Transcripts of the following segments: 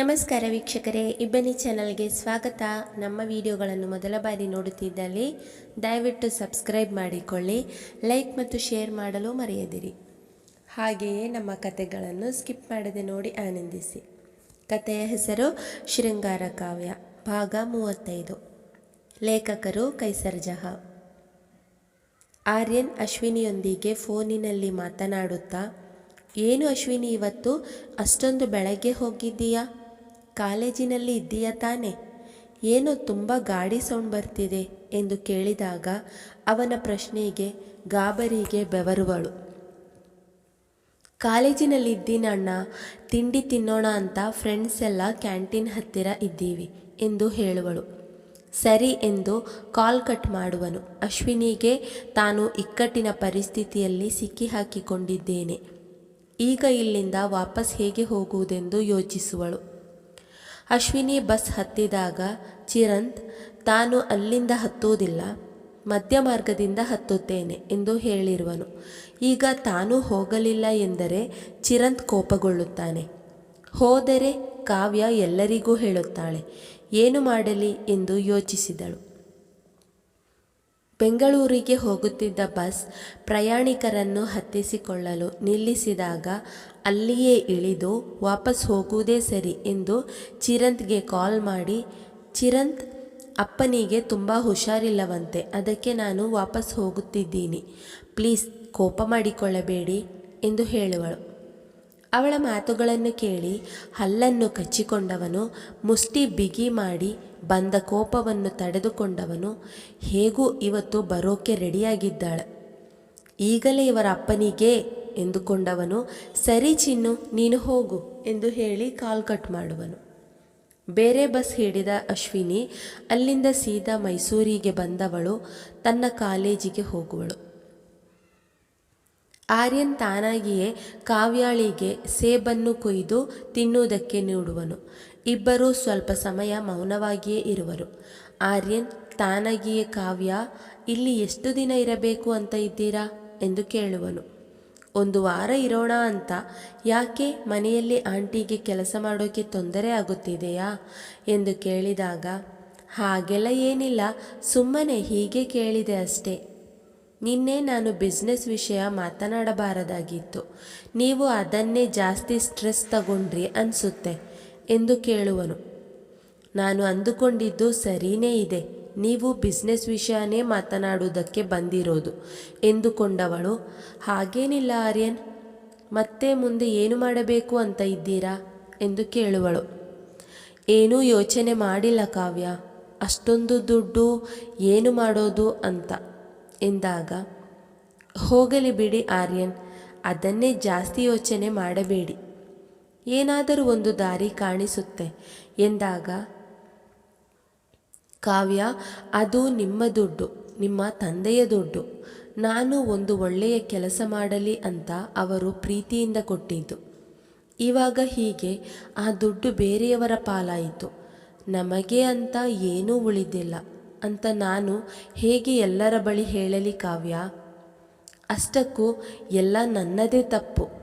ನಮಸ್ಕಾರ ವೀಕ್ಷಕರೇ, ಇಬ್ಬನಿ ಚಾನಲ್ಗೆ ಸ್ವಾಗತ. ನಮ್ಮ ವಿಡಿಯೋಗಳನ್ನು ಮೊದಲ ಬಾರಿ ನೋಡುತ್ತಿದ್ದಲ್ಲಿ ದಯವಿಟ್ಟು ಸಬ್ಸ್ಕ್ರೈಬ್ ಮಾಡಿಕೊಳ್ಳಿ, ಲೈಕ್ ಮತ್ತು ಶೇರ್ ಮಾಡಲು ಮರೆಯದಿರಿ. ಹಾಗೆಯೇ ನಮ್ಮ ಕತೆಗಳನ್ನು ಸ್ಕಿಪ್ ಮಾಡದೆ ನೋಡಿ ಆನಂದಿಸಿ. ಕತೆಯ ಹೆಸರು ಶೃಂಗಾರ ಕಾವ್ಯ, ಭಾಗ ಮೂವತ್ತೈದು. ಲೇಖಕರು ಕೈಸರ್ ಜಹಾ ಆರ್ಯನ್ ಅಶ್ವಿನಿಯೊಂದಿಗೆ ಫೋನಿನಲ್ಲಿ ಮಾತನಾಡುತ್ತಾ, ಏನು ಅಶ್ವಿನಿ, ಇವತ್ತು ಅಷ್ಟೊಂದು ಬೆಳಗ್ಗೆ ಹೋಗಿದ್ದೀಯಾ? ಕಾಲೇಜಿನಲ್ಲಿ ಇದ್ದೀಯ ತಾನೆ? ಏನೋ ತುಂಬ ಗಾಡಿ ಸೌಂಡ್ ಬರ್ತಿದೆ ಎಂದು ಕೇಳಿದಾಗ ಅವನ ಪ್ರಶ್ನೆಗೆ, ಗಾಬರಿಗೆ ಬೆವರುವಳು. ಕಾಲೇಜಿನಲ್ಲಿ ಇದ್ದೀನಿ ಅಣ್ಣ, ತಿಂಡಿ ತಿನ್ನೋಣ ಅಂತ ಫ್ರೆಂಡ್ಸ್ ಎಲ್ಲ ಕ್ಯಾಂಟೀನ್ ಹತ್ತಿರ ಇದ್ದೀವಿ ಎಂದು ಹೇಳುವಳು. ಸರಿ ಎಂದು ಕಾಲ್ ಕಟ್ ಮಾಡುವನು. ಅಶ್ವಿನಿಗೆ ತಾನು ಇಕ್ಕಟ್ಟಿನ ಪರಿಸ್ಥಿತಿಯಲ್ಲಿ ಸಿಕ್ಕಿಹಾಕಿಕೊಂಡಿದ್ದೇನೆ ಈಗ ಇಲ್ಲಿಂದ ವಾಪಸ್ ಹೇಗೆ ಹೋಗುವುದೆಂದು ಯೋಚಿಸುವಳು. ಅಶ್ವಿನಿ ಬಸ್ ಹತ್ತಿದಾಗ ಚಿರಂತ್, ತಾನು ಅಲ್ಲಿಂದ ಹತ್ತುವುದಿಲ್ಲ, ಮಧ್ಯ ಮಾರ್ಗದಿಂದ ಹತ್ತುತ್ತೇನೆ ಎಂದು ಹೇಳಿರುವನು. ಈಗ ತಾನು ಹೋಗಲಿಲ್ಲ ಎಂದರೆ ಚಿರಂತ್ ಕೋಪಗೊಳ್ಳುತ್ತಾನೆ. ಹೋದರೆ ಕಾವ್ಯ ಎಲ್ಲರಿಗೂ ಹೇಳುತ್ತಾಳೆ, ಏನು ಮಾಡಲಿ? ಎಂದು ಯೋಚಿಸಿದಳು. ಬೆಂಗಳೂರಿಗೆ ಹೋಗುತ್ತಿದ್ದ ಬಸ್ ಪ್ರಯಾಣಿಕರನ್ನು ಹತ್ತಿಸಿಕೊಳ್ಳಲು ನಿಲ್ಲಿಸಿದಾಗ ಅಲ್ಲಿಯೇ ಇಳಿದು ವಾಪಸ್ ಹೋಗುವುದೇ ಸರಿ ಎಂದು ಚಿರಂತ್ಗೆ ಕಾಲ್ ಮಾಡಿ, ಚಿರಂತ್, ಅಪ್ಪನಿಗೆ ತುಂಬ ಹುಷಾರಿಲ್ಲವಂತೆ, ಅದಕ್ಕೆ ನಾನು ವಾಪಸ್ ಹೋಗುತ್ತಿದ್ದೀನಿ. ಪ್ಲೀಸ್ ಕೋಪ ಮಾಡಿಕೊಳ್ಳಬೇಡಿ ಎಂದು ಹೇಳುವಳು. ಅವಳ ಮಾತುಗಳನ್ನು ಕೇಳಿ ಹಲ್ಲನ್ನು ಕಚ್ಚಿಕೊಂಡವನು ಮುಷ್ಟಿ ಬಿಗಿ ಮಾಡಿ ಬಂದ ಕೋಪವನ್ನು ತಡೆದುಕೊಂಡವನು, ಹೇಗೂ ಇವತ್ತು ಬರೋಕೆ ರೆಡಿಯಾಗಿದ್ದಾಳೆ. ಈಗಲೇ ಇವರ ಅಪ್ಪನಿಗೆ, ಎಂದುಕೊಂಡವನು, ಸರಿ ಚಿನ್ನು, ನೀನು ಹೋಗು, ಎಂದು ಹೇಳಿ ಕಾಲ್ ಕಟ್ ಮಾಡುವನು. ಬೇರೆ ಬಸ್ ಹಿಡಿದ ಅಶ್ವಿನಿ, ಅಲ್ಲಿಂದ ಸೀದಾ ಮೈಸೂರಿಗೆ ಬಂದವಳು, ತನ್ನ ಕಾಲೇಜಿಗೆ ಹೋಗುವಳು. ಆರ್ಯನ್ ತಾನಾಗಿಯೇ ಕಾವ್ಯಾಳಿಗೆ ಸೇಬನ್ನು ಕೊಯ್ದು ತಿನ್ನುವುದಕ್ಕೆ ನೀಡುವನು. ಇಬ್ಬರೂ ಸ್ವಲ್ಪ ಸಮಯ ಮೌನವಾಗಿಯೇ ಇರುವರು. ಆರ್ಯನ್, ತಾನಾಗಿಯೇ ಕಾವ್ಯ, ಇಲ್ಲಿ ಎಷ್ಟು ದಿನ ಇರಬೇಕು ಅಂತ ಇದ್ದೀರಾ? ಎಂದು ಕೇಳುವನು. ಒಂದು ವಾರ ಇರೋಣ ಅಂತ. ಯಾಕೆ ಮನೆಯಲ್ಲಿ ಆಂಟಿಗೆ ಕೆಲಸ ಮಾಡೋಕ್ಕೆ ತೊಂದರೆ ಆಗುತ್ತಿದೆಯಾ? ಎಂದು ಕೇಳಿದಾಗ, ಹಾಗೆಲ್ಲ ಏನಿಲ್ಲ, ಸುಮ್ಮನೆ ಹೀಗೆ ಕೇಳಿದೆ ಅಷ್ಟೇ. ನಿನ್ನೆ ನಾನು ಬಿಸ್ನೆಸ್ ವಿಷಯ ಮಾತನಾಡಬಾರದಾಗಿತ್ತು. ನೀವು ಅದನ್ನೇ ಜಾಸ್ತಿ ಸ್ಟ್ರೆಸ್ ತಗೊಂಡ್ರಿ ಅನಿಸುತ್ತೆ. ಎಂದು ಕೇಳುವನು. ನಾನು ಅಂದುಕೊಂಡಿದ್ದು ಸರಿನೇ ಇದೆ. ನೀವು ಬಿಸ್ನೆಸ್ ವಿಷಯನೇ ಮಾತನಾಡುವುದಕ್ಕೆ ಬಂದಿರೋದು ಎಂದುಕೊಂಡವಳು. ಹಾಗೇನಿಲ್ಲ ಆರ್ಯನ್, ಮತ್ತೆ ಮುಂದೆ ಏನು ಮಾಡಬೇಕು ಅಂತ ಇದ್ದೀರಾ ಎಂದು ಕೇಳುವಳು. ಏನೂ ಯೋಚನೆ ಮಾಡಿಲ್ಲ ಕಾವ್ಯ. ಅಷ್ಟೊಂದು ದುಡ್ಡು ಏನು ಮಾಡೋದು ಅಂತ ಎಂದಾಗ, ಹೋಗಲಿ ಬಿಡಿ ಆರ್ಯನ್, ಅದನ್ನೇ ಜಾಸ್ತಿ ಯೋಚನೆ ಮಾಡಬೇಡಿ. ಏನಾದರೂ ಒಂದು ದಾರಿ ಕಾಣಿಸುತ್ತೆ ಎಂದಾಗ, ಕಾವ್ಯ, ಅದು ನಿಮ್ಮ ದುಡ್ಡು, ನಿಮ್ಮ ತಂದೆಯ ದುಡ್ಡು. ನಾನು ಒಂದು ಒಳ್ಳೆಯ ಕೆಲಸ ಮಾಡಲಿ ಅಂತ ಅವರು ಪ್ರೀತಿಯಿಂದ ಕೊಟ್ಟಿದ್ದು. ಇವಾಗ ಹೀಗೆ ಆ ದುಡ್ಡು ಬೇರೆಯವರ ಪಾಲಾಯಿತು. ನಮಗೆ ಅಂತ ಏನೂ ಉಳಿದಿಲ್ಲ ಅಂತ ನಾನು ಹೇಗೆ ಎಲ್ಲರ ಬಳಿ ಹೇಳಲಿ ಕಾವ್ಯ? ಅಷ್ಟಕ್ಕೂ, ಎಲ್ಲ ನನ್ನದೇ ತಪ್ಪು.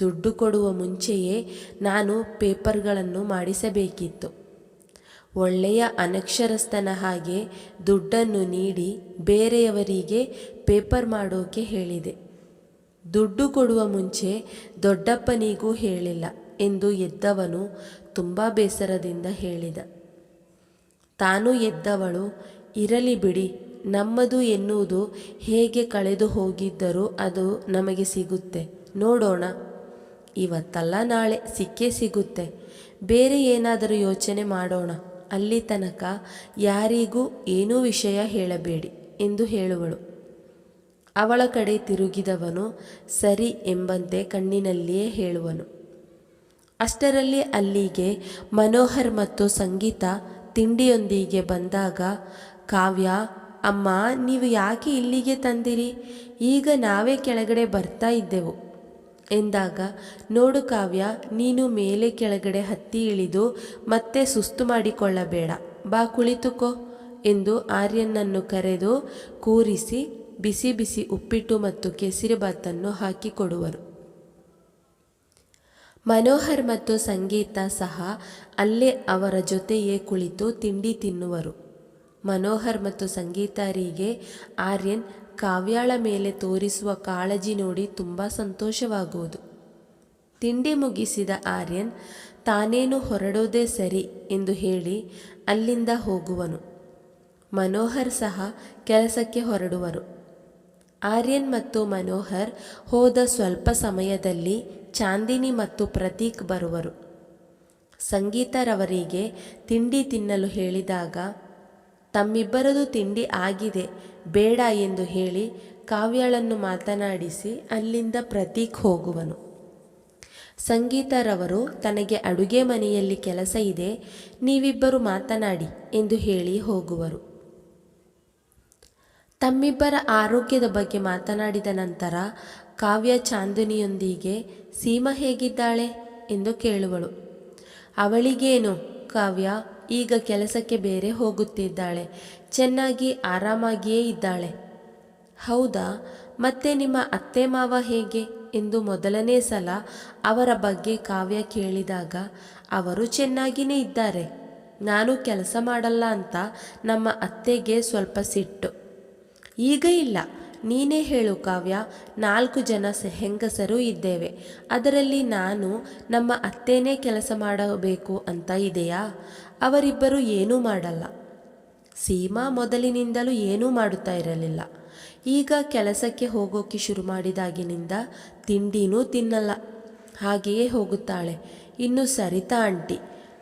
ದುಡ್ಡು ಕೊಡುವ ಮುಂಚೆಯೇ ನಾನು ಪೇಪರ್ಗಳನ್ನು ಮಾಡಿಸಬೇಕಿತ್ತು. ಒಳ್ಳೆಯ ಅನಕ್ಷರಸ್ಥನ ಹಾಗೆ ದುಡ್ಡನ್ನು ನೀಡಿ ಬೇರೆಯವರಿಗೆ ಪೇಪರ್ ಮಾಡೋಕೆ ಹೇಳಿದೆ. ದುಡ್ಡು ಕೊಡುವ ಮುಂಚೆ ದೊಡ್ಡಪ್ಪನಿಗೂ ಹೇಳಿಲ್ಲ ಎಂದು ಎದ್ದವನು ತುಂಬ ಬೇಸರದಿಂದ ಹೇಳಿದ. ತಾನು ಎದ್ದವಳು, ಇರಲಿ ಬಿಡಿ, ನಮ್ಮದು ಎನ್ನುವುದು ಹೇಗೆ ಕಳೆದು ಹೋಗಿದ್ದರೂ ಅದು ನಮಗೆ ಸಿಗುತ್ತೆ, ನೋಡೋಣ. ಇವತ್ತಲ್ಲ ನಾಳೆ ಸಿಕ್ಕೇ ಸಿಗುತ್ತೆ. ಬೇರೆ ಏನಾದರೂ ಯೋಚನೆ ಮಾಡೋಣ. ಅಲ್ಲಿ ತನಕ ಯಾರಿಗೂ ಏನೂ ವಿಷಯ ಹೇಳಬೇಡಿ ಎಂದು ಹೇಳುವಳು. ಅವಳ ಕಡೆ ತಿರುಗಿದವನು ಸರಿ ಎಂಬಂತೆ ಕಣ್ಣಿನಲ್ಲಿಯೇ ಹೇಳುವನು. ಅಷ್ಟರಲ್ಲಿ ಅಲ್ಲಿಗೆ ಮನೋಹರ್ ಮತ್ತು ಸಂಗೀತ ತಿಂಡಿಯೊಂದಿಗೆ ಬಂದಾಗ, ಕಾವ್ಯ, ಅಮ್ಮ, ನೀವು ಯಾಕೆ ಇಲ್ಲಿಗೆ ತಂದಿರಿ? ಈಗ ನಾವೇ ಕೆಳಗಡೆ ಬರ್ತಾ ಇದ್ದೆವು. ಎಂದಾಗ, ನೋಡು ಕಾವ್ಯ, ನೀನು ಮೇಲೆ ಕೆಳಗಡೆ ಹತ್ತಿ ಇಳಿದು ಮತ್ತೆ ಸುಸ್ತು ಮಾಡಿಕೊಳ್ಳಬೇಡ. ಬಾ ಕುಳಿತುಕೋ ಎಂದು ಆರ್ಯನನ್ನು ಕರೆದು ಕೂರಿಸಿ ಬಿಸಿ ಬಿಸಿ ಉಪ್ಪಿಟ್ಟು ಮತ್ತು ಕೇಸರಿಬಾತನ್ನು ಹಾಕಿಕೊಡುವರು. ಮನೋಹರ್ ಮತ್ತು ಸಂಗೀತ ಸಹ ಅಲ್ಲೇ ಅವರ ಜೊತೆಯೇ ಕುಳಿತು ತಿಂಡಿ ತಿನ್ನುವರು. ಮನೋಹರ್ ಮತ್ತು ಸಂಗೀತರಿಗೆ ಆರ್ಯನ್ ಕಾವ್ಯಾಳ ಮೇಲೆ ತೋರಿಸುವ ಕಾಳಜಿ ನೋಡಿ ತುಂಬ ಸಂತೋಷವಾಗುವುದು. ತಿಂಡಿ ಮುಗಿಸಿದ ಆರ್ಯನ್, ತಾನೇನು ಹೊರಡೋದೇ ಸರಿ ಎಂದು ಹೇಳಿ ಅಲ್ಲಿಂದ ಹೋಗುವನು. ಮನೋಹರ್ ಸಹ ಕೆಲಸಕ್ಕೆ ಹೊರಡುವರು. ಆರ್ಯನ್ ಮತ್ತು ಮನೋಹರ್ ಹೋದ ಸ್ವಲ್ಪ ಸಮಯದಲ್ಲಿ ಚಾಂದಿನಿ ಮತ್ತು ಪ್ರತೀಕ್ ಬರುವರು. ಸಂಗೀತರವರಿಗೆ ತಿಂಡಿ ತಿನ್ನಲು ಹೇಳಿದಾಗ ತಮ್ಮಿಬ್ಬರದು ತಿಂಡಿ ಆಗಿದೆ, ಬೇಡ ಎಂದು ಹೇಳಿ ಕಾವ್ಯಳನ್ನು ಮಾತನಾಡಿಸಿ ಅಲ್ಲಿಂದ ಪ್ರತೀಕ್ ಹೋಗುವನು. ಸಂಗೀತರವರು ತನಗೆ ಅಡುಗೆ ಮನೆಯಲ್ಲಿ ಕೆಲಸ ಇದೆ, ನೀವಿಬ್ಬರು ಮಾತನಾಡಿ ಎಂದು ಹೇಳಿ ಹೋಗುವರು. ತಮ್ಮಿಬ್ಬರ ಆರೋಗ್ಯದ ಬಗ್ಗೆ ಮಾತನಾಡಿದ ನಂತರ ಕಾವ್ಯ ಚಾಂದಿನಿಯೊಂದಿಗೆ, ಸೀಮಾ ಹೇಗಿದ್ದಾಳೆ? ಎಂದು ಕೇಳುವಳು. ಅವಳಿಗೇನು ಕಾವ್ಯ? ಈಗ ಕೆಲಸಕ್ಕೆ ಬೇರೆ ಹೋಗುತ್ತಿದ್ದಾಳೆ. ಚೆನ್ನಾಗಿ ಆರಾಮಾಗಿಯೇ ಇದ್ದಾಳೆ. ಹೌದಾ? ಮತ್ತೆ ನಿಮ್ಮ ಅತ್ತೆ ಮಾವ ಹೇಗೆ? ಎಂದು ಮೊದಲನೇ ಸಲ ಅವರ ಬಗ್ಗೆ ಕಾವ್ಯ ಕೇಳಿದಾಗ ಅವರು ಚೆನ್ನಾಗಿಯೇ ಇದ್ದಾರೆ. ನಾನು ಕೆಲಸ ಮಾಡಲ್ಲ ಅಂತ ನಮ್ಮ ಅತ್ತೆಗೆ ಸ್ವಲ್ಪ ಸಿಟ್ಟು. ಈಗ ಇಲ್ಲ. ನೀನೇ ಹೇಳು ಕಾವ್ಯ. ನಾಲ್ಕು ಜನ ಹೆಂಗಸರು ಇದ್ದೇವೆ. ಅದರಲ್ಲಿ ನಾನು ನಮ್ಮ ಅತ್ತೇನೇ ಕೆಲಸ ಮಾಡಬೇಕು ಅಂತ ಇದೆಯಾ? ಅವರಿಬ್ಬರು ಏನೂ ಮಾಡಲ್ಲ. ಸೀಮಾ ಮೊದಲಿನಿಂದಲೂ ಏನೂ ಮಾಡುತ್ತಾ ಇರಲಿಲ್ಲ. ಈಗ ಕೆಲಸಕ್ಕೆ ಹೋಗೋಕೆ ಶುರು ಮಾಡಿದಾಗಿನಿಂದ ತಿಂಡಿನೂ ತಿನ್ನಲ್ಲ. ಹಾಗೆಯೇ ಹೋಗುತ್ತಾಳೆ. ಇನ್ನು ಸರಿತಾ ಆಂಟಿ,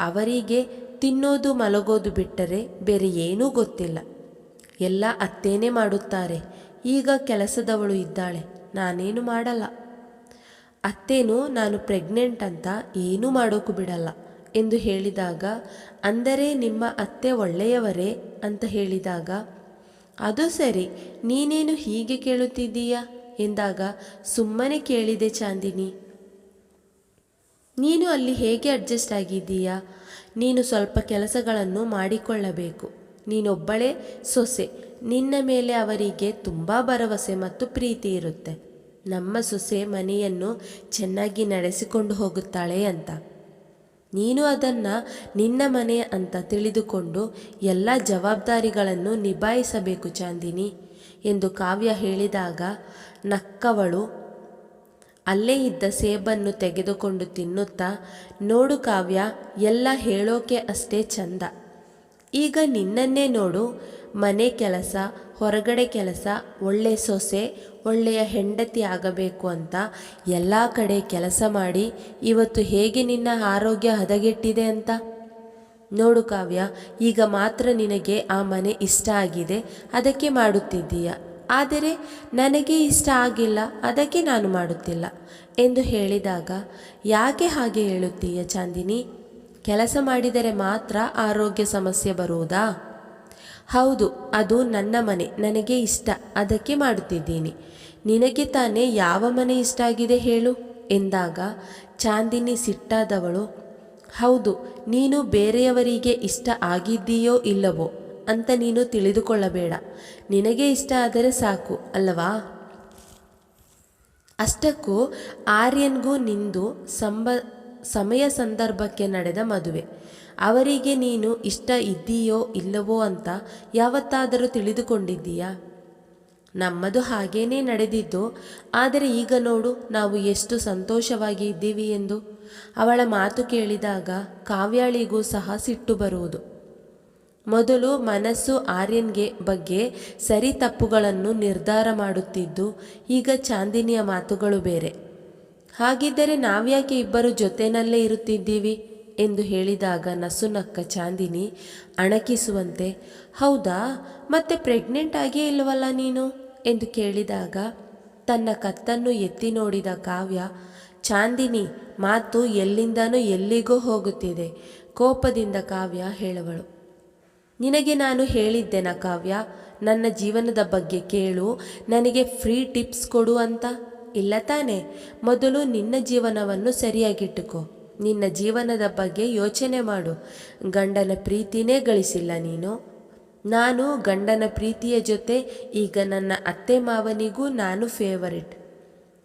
ಅವರಿಗೆ ತಿನ್ನೋದು ಮಲಗೋದು ಬಿಟ್ಟರೆ ಬೇರೆ ಏನೂ ಗೊತ್ತಿಲ್ಲ. ಎಲ್ಲ ಅತ್ತೇನೇ ಮಾಡುತ್ತಾರೆ. ಈಗ ಕೆಲಸದವಳು ಇದ್ದಾಳೆ. ನಾನೇನು ಮಾಡಲ್ಲ. ಅತ್ತೇನು ನಾನು ಪ್ರೆಗ್ನೆಂಟ್ ಅಂತ ಏನೂ ಮಾಡೋಕು ಬಿಡಲ್ಲ. ಎಂದು ಹೇಳಿದಾಗ, ಅಂದರೆ ನಿಮ್ಮ ಅತ್ತೆ ಒಳ್ಳೆಯವರೇ? ಅಂತ ಹೇಳಿದಾಗ, ಅದು ಸರಿ, ನೀನೇನು ಹೀಗೆ ಕೇಳುತ್ತಿದ್ದೀಯಾ? ಎಂದಾಗ, ಸುಮ್ಮನೆ ಕೇಳಿದೆ ಚಾಂದಿನಿ. ನೀನು ಅಲ್ಲಿ ಹೇಗೆ ಅಡ್ಜಸ್ಟ್ ಆಗಿದ್ದೀಯಾ? ನೀನು ಸ್ವಲ್ಪ ಕೆಲಸಗಳನ್ನು ಮಾಡಿಕೊಳ್ಳಬೇಕು. ನೀನೊಬ್ಬಳೇ ಸೊಸೆ. ನಿನ್ನ ಮೇಲೆ ಅವರಿಗೆ ತುಂಬ ಭರವಸೆ ಮತ್ತು ಪ್ರೀತಿ ಇರುತ್ತೆ. ನಮ್ಮ ಸೊಸೆ ಮನೆಯನ್ನು ಚೆನ್ನಾಗಿ ನಡೆಸಿಕೊಂಡು ಹೋಗುತ್ತಾಳೆ ಅಂತ. ನೀನು ಅದನ್ನು ನಿನ್ನ ಮನೆ ಅಂತ ತಿಳಿದುಕೊಂಡು ಎಲ್ಲ ಜವಾಬ್ದಾರಿಗಳನ್ನು ನಿಭಾಯಿಸಬೇಕು ಚಾಂದಿನಿ ಎಂದು ಕಾವ್ಯ ಹೇಳಿದಾಗ ನಕ್ಕವಳು ಅಲ್ಲೇ ಇದ್ದ ಸೇಬನ್ನು ತೆಗೆದುಕೊಂಡು ತಿನ್ನುತ್ತಾ, ನೋಡು ಕಾವ್ಯ, ಎಲ್ಲ ಹೇಳೋಕೆ ಅಷ್ಟೇ ಚಂದ. ಈಗ ನಿನ್ನನ್ನೇ ನೋಡು, ಮನೆ ಕೆಲಸ ಹೊರಗಡೆ ಕೆಲಸ, ಒಳ್ಳೆ ಸೊಸೆ, ಒಳ್ಳೆಯ ಹೆಂಡತಿ ಆಗಬೇಕು ಅಂತ ಎಲ್ಲ ಕಡೆ ಕೆಲಸ ಮಾಡಿ ಇವತ್ತು ಹೇಗೆ ನಿನ್ನ ಆರೋಗ್ಯ ಹದಗೆಟ್ಟಿದೆ ಅಂತ? ನೋಡು ಕಾವ್ಯ, ಈಗ ಮಾತ್ರ ನಿನಗೆ ಆ ಮನೆ ಇಷ್ಟ ಆಗಿದೆ, ಅದಕ್ಕೆ ಮಾಡುತ್ತಿದ್ದೀಯ. ಆದರೆ ನನಗೆ ಇಷ್ಟ ಆಗಿಲ್ಲ, ಅದಕ್ಕೆ ನಾನು ಮಾಡುತ್ತಿಲ್ಲ ಎಂದು ಹೇಳಿದಾಗ, ಯಾಕೆ ಹಾಗೆ ಹೇಳುತ್ತೀಯ ಚಾಂದಿನಿ? ಕೆಲಸ ಮಾಡಿದರೆ ಮಾತ್ರ ಆರೋಗ್ಯ ಸಮಸ್ಯೆ ಬರುವುದಾ? ಹೌದು, ಅದು ನನ್ನ ಮನೆ, ನನಗೆ ಇಷ್ಟ, ಅದಕ್ಕೆ ಮಾಡುತ್ತಿದ್ದೀನಿ. ನಿನಗೆ ತಾನೇ ಯಾವ ಮನೆ ಇಷ್ಟ ಆಗಿದೆ ಹೇಳು, ಎಂದಾಗ ಚಾಂದಿನಿ ಸಿಟ್ಟಾದವಳು, ಹೌದು, ನೀನು ಬೇರೆಯವರಿಗೆ ಇಷ್ಟ ಆಗಿದ್ದೀಯೋ ಇಲ್ಲವೋ ಅಂತ ನೀನು ತಿಳಿದುಕೊಳ್ಳಬೇಡ. ನಿನಗೆ ಇಷ್ಟ ಆದರೆ ಸಾಕು, ಅಲ್ಲವಾ? ಅಷ್ಟಕ್ಕೂ ಆರ್ಯನ್ಗೂ ನಿಂದು ಸಂಬ ಸಮಯ ಸಂದರ್ಭಕ್ಕೆ ನಡೆದ ಮದುವೆ. ಅವರಿಗೆ ನೀನು ಇಷ್ಟ ಇದ್ದೀಯೋ ಇಲ್ಲವೋ ಅಂತ ಯಾವತ್ತಾದರೂ ತಿಳಿದುಕೊಂಡಿದ್ದೀಯಾ? ನಮ್ಮದು ಹಾಗೇನೇ ನಡೆದಿದ್ದು, ಆದರೆ ಈಗ ನೋಡು ನಾವು ಎಷ್ಟು ಸಂತೋಷವಾಗಿ ಇದ್ದೀವಿ ಎಂದು. ಅವಳ ಮಾತು ಕೇಳಿದಾಗ ಕಾವ್ಯಾಳಿಗೂ ಸಹ ಸಿಟ್ಟು ಬರುವುದು. ಮೊದಲು ಮನಸ್ಸು ಆರ್ಯನ್ಗೆ ಬಗ್ಗೆ ಸರಿ ತಪ್ಪುಗಳನ್ನು ನಿರ್ಧಾರ ಮಾಡುತ್ತಿದ್ದು, ಈಗ ಚಾಂದಿನಿಯ ಮಾತುಗಳು ಬೇರೆ. ಹಾಗಿದ್ದರೆ ನಾವ್ಯಾಕೆ ಇಬ್ಬರು ಜೊತೆನಲ್ಲೇ ಇರುತ್ತಿದ್ದೀವಿ? ಎಂದು ಹೇಳಿದಾಗ ನಸುನಕ್ಕ ಚಾಂದಿನಿ ಅಣಕಿಸುವಂತೆ, ಹೌದಾ, ಮತ್ತೆ ಪ್ರೆಗ್ನೆಂಟ್ ಆಗಿಯೇ ಇಲ್ವಲ್ಲ ನೀನು? ಎಂದು ಕೇಳಿದಾಗ ತನ್ನ ಕತ್ತನ್ನು ಎತ್ತಿ ನೋಡಿದ ಕಾವ್ಯ, ಚಾಂದಿನಿ, ಮಾತು ಎಲ್ಲಿಂದನೂ ಎಲ್ಲಿಗೋ ಹೋಗುತ್ತಿದೆ, ಕೋಪದಿಂದ ಕಾವ್ಯ ಹೇಳುವಳು. ನಿನಗೆ ನಾನು ಹೇಳಿದ್ದೆನ ಕಾವ್ಯ? ನನ್ನ ಜೀವನದ ಬಗ್ಗೆ ಕೇಳು, ನನಗೆ ಫ್ರೀ ಟಿಪ್ಸ್ ಕೊಡು ಅಂತ? ಇಲ್ಲ ತಾನೆ. ಮೊದಲು ನಿನ್ನ ಜೀವನವನ್ನು ಸರಿಯಾಗಿಟ್ಟುಕೊ. ನಿನ್ನ ಜೀವನದ ಬಗ್ಗೆ ಯೋಚನೆ ಮಾಡು. ಗಂಡನ ಪ್ರೀತಿನೇ ಗಳಿಸಿಲ್ಲ ನೀನು. ನಾನು ಗಂಡನ ಪ್ರೀತಿಯ ಜೊತೆ ಈಗ ನನ್ನ ಅತ್ತೆ ಮಾವನಿಗೂ ನಾನು ಫೇವರಿಟ್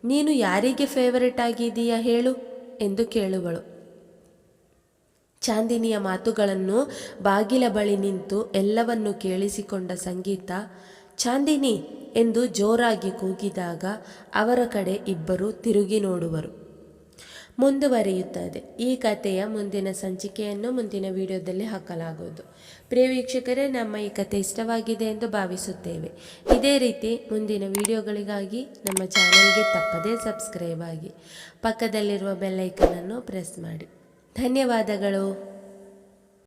ನೀನು ಯಾರಿಗೆ ಫೇವರಿಟ್ ಆಗಿದೀಯಾ ಹೇಳು? ಎಂದು ಕೇಳುವಳು. ಚಾಂದಿನಿಯ ಮಾತುಗಳನ್ನು ಬಾಗಿಲ ಬಳಿ ನಿಂತು ಎಲ್ಲವನ್ನು ಕೇಳಿಸಿಕೊಂಡ ಸಂಗೀತ, ಚಾಂದಿನಿ ಎಂದು ಜೋರಾಗಿ ಕೂಗಿದಾಗ ಅವರ ಕಡೆ ಇಬ್ಬರು ತಿರುಗಿ ನೋಡುವರು. ಮುಂದುವರಿಯುತ್ತದೆ. ಈ ಕಥೆಯ ಮುಂದಿನ ಸಂಚಿಕೆಯನ್ನು ಮುಂದಿನ ವಿಡಿಯೋದಲ್ಲಿ ಹಾಕಲಾಗುವುದು. ಪ್ರಿಯ ವೀಕ್ಷಕರೇ, ನಮ್ಮ ಈ ಕಥೆ ಇಷ್ಟವಾಗಿದೆ ಎಂದು ಭಾವಿಸುತ್ತೇವೆ. ಇದೇ ರೀತಿ ಮುಂದಿನ ವಿಡಿಯೋಗಳಿಗಾಗಿ ನಮ್ಮ ಚಾನಲ್ಗೆ ತಪ್ಪದೇ ಸಬ್ಸ್ಕ್ರೈಬ್ ಆಗಿ ಪಕ್ಕದಲ್ಲಿರುವ ಬೆಲ್ಲೈಕನನ್ನು ಪ್ರೆಸ್ ಮಾಡಿ. ಧನ್ಯವಾದಗಳು.